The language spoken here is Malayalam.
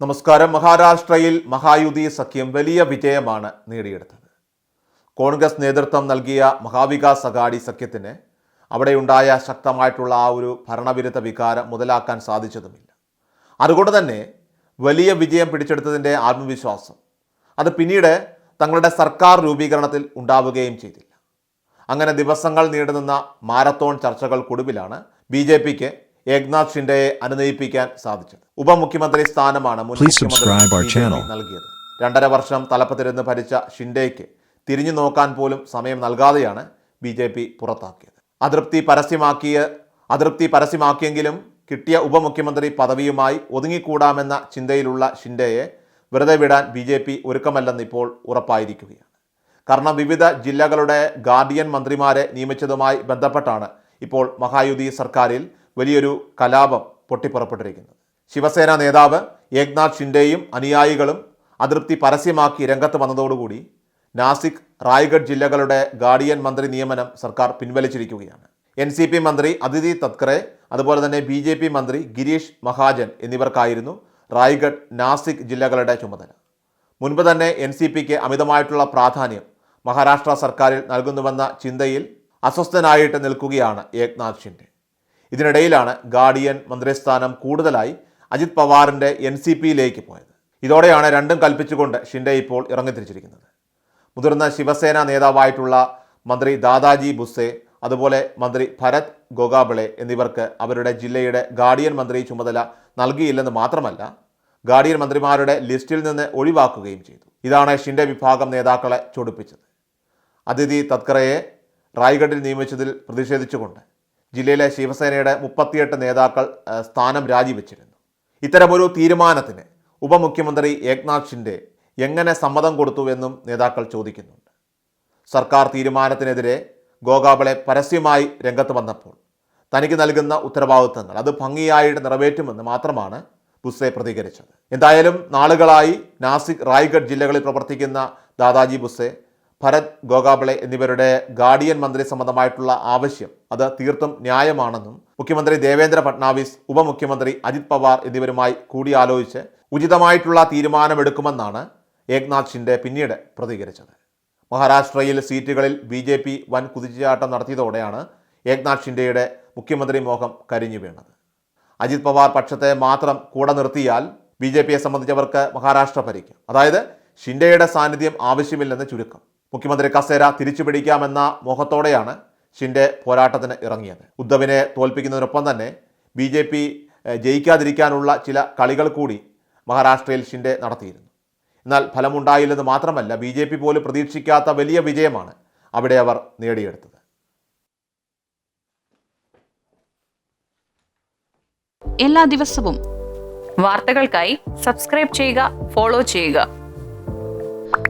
നമസ്കാരം. മഹാരാഷ്ട്രയിൽ മഹായുതി സഖ്യം വലിയ വിജയമാണ് നേടിയെടുത്തത്. കോൺഗ്രസ് നേതൃത്വം നൽകിയ മഹാവികാസ് അഗാഡി സഖ്യത്തിന് അവിടെയുണ്ടായ ശക്തമായിട്ടുള്ള ആ ഒരു ഭരണവിരുദ്ധ വികാരം മുതലാക്കാൻ സാധിച്ചതുമില്ല. അതുകൊണ്ട് തന്നെ വലിയ വിജയം പിടിച്ചെടുത്തതിന്റെ ആത്മവിശ്വാസം അത് പിന്നീട് തങ്ങളുടെ സർക്കാർ രൂപീകരണത്തിൽ ഉണ്ടാവുകയും ചെയ്തില്ല. അങ്ങനെ ദിവസങ്ങൾ നീണ്ടുനിന്ന മാരത്തോൺ ചർച്ചകൾക്കൊടുവിലാണ് ബി ജെ പിക്ക് ഏക്നാഥ് ഷിൻഡയെ അനുനയിപ്പിക്കാൻ സാധിച്ചത്. ഉപമുഖ്യമന്ത്രി സ്ഥാനമാണ് മുൻ മുഖ്യമന്ത്രി. നൽകിയത്. രണ്ടര വർഷം തലപ്പത്തിരുന്ന് ഭരിച്ച ഷിൻഡേക്ക് തിരിഞ്ഞു നോക്കാൻ പോലും സമയം നൽകാതെയാണ് ബി ജെ പി പുറത്താക്കിയത്. അതൃപ്തി പരസ്യമാക്കിയ അതൃപ്തി പരസ്യമാക്കിയെങ്കിലും കിട്ടിയ ഉപമുഖ്യമന്ത്രി പദവിയുമായി ഒതുങ്ങിക്കൂടാമെന്ന ചിന്തയിലുള്ള ഷിൻഡെയെ വെറുതെ വിടാൻ ബി ജെ പി ഒരുക്കമല്ലെന്ന് ഇപ്പോൾ ഉറപ്പായിരിക്കുകയാണ്. കാരണം വിവിധ ജില്ലകളുടെ ഗാർഡിയൻ മന്ത്രിമാരെ നിയമിച്ചതുമായി ബന്ധപ്പെട്ടാണ് ഇപ്പോൾ മഹായുതി സർക്കാരിൽ വലിയൊരു കലാപം പൊട്ടിപ്പുറപ്പെട്ടിരിക്കുന്നത് ശിവസേന നേതാവ് ഏക്നാഥ് ഷിൻഡെയും അനുയായികളും അതൃപ്തി പരസ്യമാക്കി രംഗത്ത് വന്നതോടുകൂടി നാസിക് റായ്ഗഡ് ജില്ലകളുടെ ഗാർഡിയൻ മന്ത്രി നിയമനം സർക്കാർ പിൻവലിച്ചിരിക്കുകയാണ്. എൻ സി പി മന്ത്രി അതിഥി തത്കറെ അതുപോലെ തന്നെ ബി ജെ പി മന്ത്രി ഗിരീഷ് മഹാജൻ എന്നിവർക്കായിരുന്നു റായ്ഗഡ് നാസിക് ജില്ലകളുടെ ചുമതല. മുൻപ് തന്നെ എൻ സി പിക്ക് അമിതമായിട്ടുള്ള പ്രാധാന്യം മഹാരാഷ്ട്ര സർക്കാരിൽ നൽകുന്നുവെന്ന ചിന്തയിൽ അസ്വസ്ഥനായിട്ട് നിൽക്കുകയാണ് ഏക്നാഥ് ഷിൻഡെ. ഇതിനിടയിലാണ് ഗാർഡിയൻ മന്ത്രിസ്ഥാനം കൂടുതലായി അജിത് പവാറിന്റെ എൻ സി പിയിലേക്ക് പോയത്. ഇതോടെയാണ് രണ്ടും കൽപ്പിച്ചുകൊണ്ട് ഷിൻഡെ ഇപ്പോൾ ഇറങ്ങിത്തിരിച്ചിരിക്കുന്നത്. മുതിർന്ന ശിവസേന നേതാവായിട്ടുള്ള മന്ത്രി ദാദാജി ബുസ്സെ അതുപോലെ മന്ത്രി ഭരത് ഗോഗാബിളെ എന്നിവർക്ക് അവരുടെ ജില്ലയുടെ ഗാർഡിയൻ മന്ത്രി ചുമതല നൽകിയില്ലെന്ന് മാത്രമല്ല ഗാർഡിയൻ മന്ത്രിമാരുടെ ലിസ്റ്റിൽ നിന്ന് ഒഴിവാക്കുകയും ചെയ്തു. ഇതാണ് ഷിൻഡെ വിഭാഗം നേതാക്കളെ ചൊടിപ്പിച്ചത്. അതിഥി തത്കറയെ റായ്ഗഡിൽ നിയമിച്ചതിൽ പ്രതിഷേധിച്ചുകൊണ്ട് ജില്ലയിലെ ശിവസേനയുടെ മുപ്പത്തിയെട്ട് നേതാക്കൾ സ്ഥാനം രാജിവെച്ചിരുന്നു. ഇത്തരമൊരു തീരുമാനത്തിന് ഉപമുഖ്യമന്ത്രി ഏക്നാഥ് ഷിൻഡെ എങ്ങനെ സമ്മതം കൊടുത്തുവെന്നും നേതാക്കൾ ചോദിക്കുന്നുണ്ട്. സർക്കാർ തീരുമാനത്തിനെതിരെ ഗോകാബളെ പരസ്യമായി രംഗത്ത് വന്നപ്പോൾ തനിക്ക് നൽകുന്ന ഉത്തരവാദിത്തങ്ങൾ അത് ഭംഗിയായിട്ട് നിറവേറ്റുമെന്ന് മാത്രമാണ് ബുസ്സെ പ്രതികരിച്ചത്. എന്തായാലും നാളുകളായി നാസിക് റായ്ഗഡ് ജില്ലകളിൽ പ്രവർത്തിക്കുന്ന ദാദാജി ബുസ്സെ ഭരത് ഗോഗാബളെ എന്നിവരുടെ ഗാർഡിയൻ മന്ത്രി സംബന്ധമായിട്ടുള്ള ആവശ്യം അത് തീർത്തും ന്യായമാണെന്നും മുഖ്യമന്ത്രി ദേവേന്ദ്ര ഫട്നാവിസ് ഉപമുഖ്യമന്ത്രി അജിത് പവാർ എന്നിവരുമായി കൂടിയാലോചിച്ച് ഉചിതമായിട്ടുള്ള തീരുമാനമെടുക്കുമെന്നാണ് ഏക്നാഥ് ഷിൻഡെ പിന്നീട് പ്രതികരിച്ചത്. മഹാരാഷ്ട്രയിൽ സീറ്റുകളിൽ ബി ജെ പി വൻ കുതിച്ചുചാട്ടം നടത്തിയതോടെയാണ് ഏക്നാഥ് ഷിൻഡെയുടെ മുഖ്യമന്ത്രി മോഹം കരിഞ്ഞു വീണത്. അജിത് പവാർ പക്ഷത്തെ മാത്രം കൂടെ നിർത്തിയാൽ ബി ജെ പിയെ സംബന്ധിച്ചവർക്ക് മഹാരാഷ്ട്ര ഭരിക്കും. അതായത് ഷിൻഡെയുടെ സാന്നിധ്യം ആവശ്യമില്ലെന്ന് ചുരുക്കം. മുഖ്യമന്ത്രി കസേര തിരിച്ചുപിടിക്കാമെന്ന മോഹത്തോടെയാണ് ഷിൻഡെ പോരാട്ടത്തിന് ഇറങ്ങിയത്. ഉദ്ധവിനെ തോൽപ്പിക്കുന്നതിനൊപ്പം തന്നെ ബി ജെ പി ജയിക്കാതിരിക്കാനുള്ള ചില കളികൾ കൂടി മഹാരാഷ്ട്രയിൽ ഷിൻഡെ നടത്തിയിരുന്നു. എന്നാൽ ഫലമുണ്ടായില്ലെന്ന് മാത്രമല്ല ബി ജെ പി പോലും പ്രതീക്ഷിക്കാത്ത വലിയ വിജയമാണ് അവിടെ അവർ നേടിയെടുത്തത്. എല്ലാ ദിവസവും വാർത്തകൾക്കായി സബ്സ്ക്രൈബ് ചെയ്യുക ഫോളോ ചെയ്യുക.